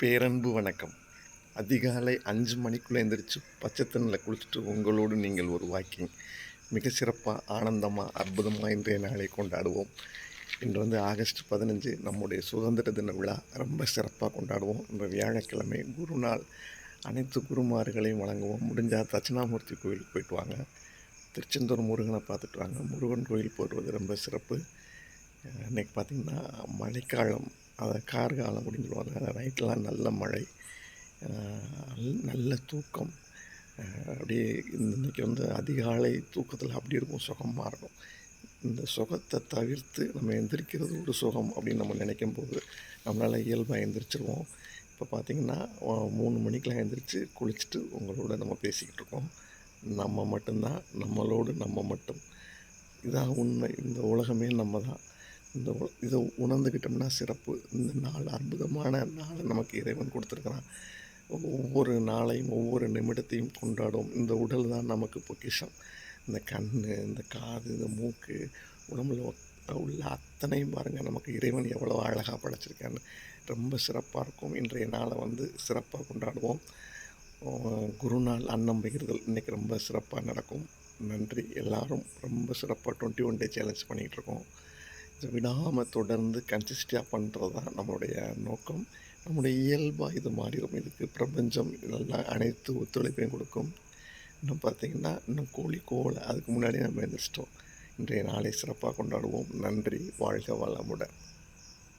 பேரன்பு வணக்கம். அதிகாலை அஞ்சு மணிக்குள்ளே எந்திரிச்சு பச்சை தண்ணியில் குளிச்சுட்டு உங்களோடு நீங்கள் ஒரு வாக்கிங். மிக சிறப்பாக ஆனந்தமாக அற்புதமாக இன்றைய நாளை கொண்டாடுவோம். இன்று வந்து ஆகஸ்ட் பதினஞ்சு நம்முடைய சுதந்திர தின விழா. ரொம்ப சிறப்பாக கொண்டாடுவோம். இந்த வியாழக்கிழமை குரு நாள் அனைத்து குருமார்களையும் வழங்குவோம். முடிஞ்சால் தட்சிணாமூர்த்தி கோயிலுக்கு போயிட்டு வாங்க. திருச்செந்தூர் முருகனை பார்த்துட்டு வாங்க. முருகன் கோயில் போடுறது ரொம்ப சிறப்பு. இன்றைக்கி பார்த்திங்கன்னா மழைக்காலம். அதை கார்காலம் அப்படின்னு சொல்லுவாங்க அந்த நைட்லாம் நல்ல மழை நல்ல- தூக்கம். அப்படியே இந்த- இன்னைக்கு வந்து அதிகாலை தூக்கத்தில் அப்படி இருக்கும் சுகமாக இருக்கும் இந்த சுகத்தை தவிர்த்து நம்ம எந்திரிக்கிறது ஒரு சுகம் அப்படின்னு நம்ம நினைக்கும் போது நம்மளால் இயல்பாக எந்திரிச்சிருவோம். இப்போ பார்த்திங்கன்னா மூணு மணிக்கெலாம் எந்திரிச்சு குளிச்சுட்டு உங்களோட நம்ம பேசிக்கிட்டு இருக்கோம். நம்ம மட்டும்தான் நம்மளோடு நம்ம மட்டும். இதான் உண்மை. இந்த உலகமே நம்ம தான் இந்த இதை உணர்ந்துக்கிட்டோம்னா சிறப்பு. இந்த நாள் அற்புதமான நாளை நமக்கு இறைவன் கொடுத்துருக்குறான். ஒவ்வொரு நாளையும் ஒவ்வொரு நிமிடத்தையும் கொண்டாடும். இந்த உடல் தான் நமக்கு பொக்கிஷம். இந்த கண் இந்த காது இந்த மூக்கு உடம்புல உள்ள அத்தனையும் பாருங்கள் நமக்கு இறைவன் எவ்வளோ அழகாக படைச்சிருக்கான்னு. ரொம்ப சிறப்பாக இருக்கும். இன்றைய நாளை வந்து சிறப்பாக கொண்டாடுவோம். குருநாள் அன்னம் பகிர்தல் இன்றைக்கி ரொம்ப சிறப்பாக நடக்கும். நன்றி. எல்லாரும் ரொம்ப சிறப்பாக டுவெண்ட்டி ஒன் டே சேலஞ்ச் பண்ணிகிட்ருக்கோம் விடாமல் தொடர்ந்து கன்சிஸ்டாக பண்ணுறது தான் நம்மளுடைய நோக்கம். நம்முடைய இயல்பாக இது மாறிடும் இதுக்கு பிரபஞ்சம் இதெல்லாம் அனைத்து ஒத்துழைப்பையும் கொடுக்கும். இன்னும் பார்த்தீங்கன்னா இன்னும் கோழி கோலை அதுக்கு முன்னாடி நம்ம எழுந்திரிச்சிட்டோம் இன்றைய நாளை சிறப்பாக கொண்டாடுவோம். நன்றி. வாழ்க வளமுடன்.